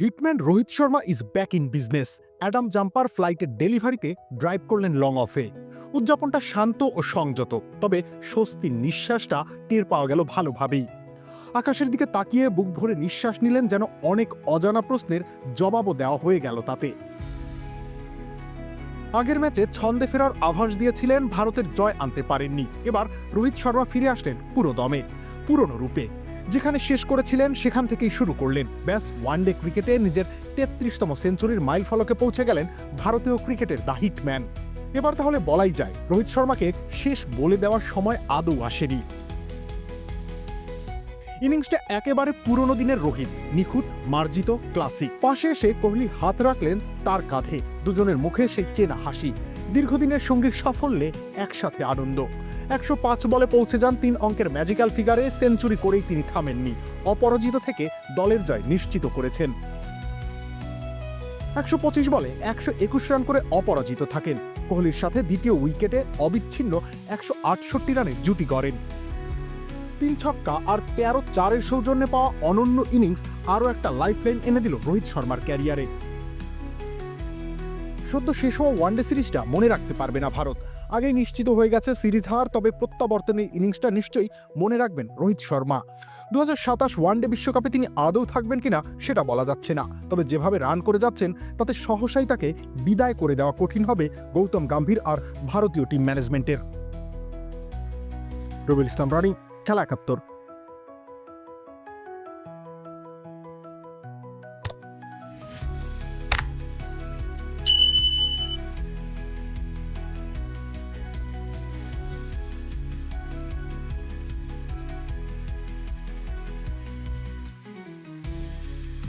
Hitman Rohit Sharma is back in business Adam jumper ফ্লাইটের ডেলিভারিতে drive করলেন long অফে উদযাপনটা শান্ত ও সংযত, তবে স্বস্তির নিঃশ্বাসটা টের পাওয়া গেল ভালোভাবেই। আকাশের দিকে তাকিয়ে বুক ভরে নিঃশ্বাস নিলেন যেন অনেক অজানা প্রশ্নের জবাবও দেওয়া হয়ে গেল তাতে। আগের ম্যাচে ছন্দে ফেরার আভাস দিয়েছিলেন ভারতের জয় আনতে পারেননি। এবার রোহিত শর্মা ফিরে আসলেন পুরো দমে, পুরনো রূপে। যেখানে শেষ করেছিলেন, সেখান থেকেই শুরু করলেন। ব্যাস ওয়ানডে ক্রিকেটে নিজের তেত্রিশতম সেঞ্চুরির মাইল ফলকে পৌঁছে গেলেন ভারতীয় ক্রিকেটের দ্য হিটম্যান এবার তাহলে বলাই যায়, রোহিত শর্মাকে শেষ বলে দেওয়ার সময় আদৌ আসেনি। ইনিংসটা একেবারে পুরনো দিনের রোহিত, নিখুঁত, মার্জিত ক্লাসিক পাশে এসে কোহলি হাত রাখলেন তার কাঁধে, দুজনের মুখে সেই চেনা হাসি। দীর্ঘদিনের সঙ্গীর সাফল্যে একসাথে আনন্দ। একশো পাঁচ বলে পৌঁছে যান তিন অঙ্কের ম্যাজিক্যাল ফিগারে সেঞ্চুরি করেই তিনি থামেননি। অপরাজিত থেকে দলের জয় নিশ্চিত করেছেন। একশো পঁচিশ বলে একশো একুশ রান করে অপরাজিত থাকেন। কোহলির সাথে দ্বিতীয় উইকেটে অবিচ্ছিন্ন একশো আটষট্টি রানের জুটি গড়েন। তিন ছক্কা আর তেরো চারের সৌজন্যে পাওয়া অনন্য ইনিংস আরও একটা লাইফলাইন এনে দিল রোহিত শর্মার ক্যারিয়ারে। সদ্য শেষ হওয়া ওয়ানডে সিরিজটা মনে রাখতে পারবে না ভারত। আগেই নিশ্চিত হয়ে গেছে সিরিজ হার, তবে প্রত্যাবর্তনের ইনিংসটা নিশ্চয়ই মনে রাখবেন রোহিত শর্মা। দু সাতাশ ওয়ানডে বিশ্বকাপে তিনি আদৌ থাকবেন কিনা সেটা বলা যাচ্ছে না। তবে যেভাবে রান করে যাচ্ছেন, তাতে সহসাই তাকে বিদায় করে দেওয়া কঠিন হবে গৌতম গাম্ভীর আর ভারতীয় টিম ম্যানেজমেন্টের। রবিল ইসলাম রানি, খেলা একাত্তর।